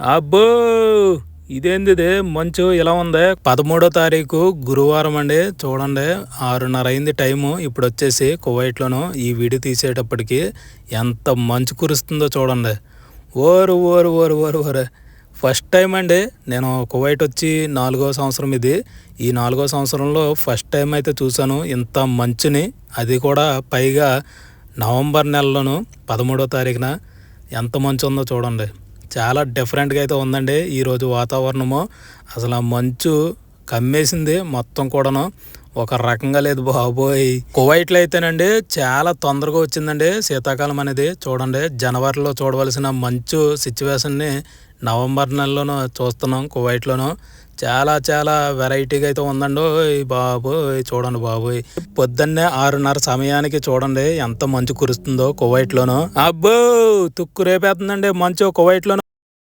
అబ్బో! ఇదేంది మంచు ఇలా ఉంది? పదమూడో తారీఖు గురువారం అండి. చూడండి ఆరున్నర అయింది టైము. ఇప్పుడు వచ్చేసి కువైట్లోను ఈ వీడియో తీసేటప్పటికి ఎంత మంచు కురుస్తుందో చూడండి. ఓరు ఓరు ఓరు ఓరు ఓరు. ఫస్ట్ టైం అండి. నేను కువైట్ వచ్చి నాలుగో సంవత్సరం ఇది. ఈ నాలుగో సంవత్సరంలో ఫస్ట్ టైం అయితే చూశాను ఇంత మంచుని. అది కూడా పైగా నవంబర్ నెలలోను పదమూడో తారీఖున ఎంత మంచు ఉందో చూడండి. చాలా డిఫరెంట్గా అయితే ఉందండి ఈరోజు వాతావరణము. అసలు ఆ మంచు కమ్మేసింది మొత్తం కూడాను. ఒక రకంగా లేదు బాబోయ్. కువైట్లో అయితేనండి చాలా తొందరగా వచ్చిందండి శీతాకాలం అనేది. చూడండి జనవరిలో చూడవలసిన మంచు సిచ్యువేషన్ని నవంబర్ నెలలోనూ చూస్తున్నాం కువైట్లోనూ చాలా చాలా వెరైటీగా అయితే ఉందండి ఓయ్ బాబోయ్. చూడండి బాబోయ్. పొద్దున్నే ఆరున్నర సమయానికి చూడండి ఎంత మంచు కురుస్తుందో కువైట్లోనూ అబ్బో తుక్కు రేపేస్తుందండి మంచు కువైట్లోనూ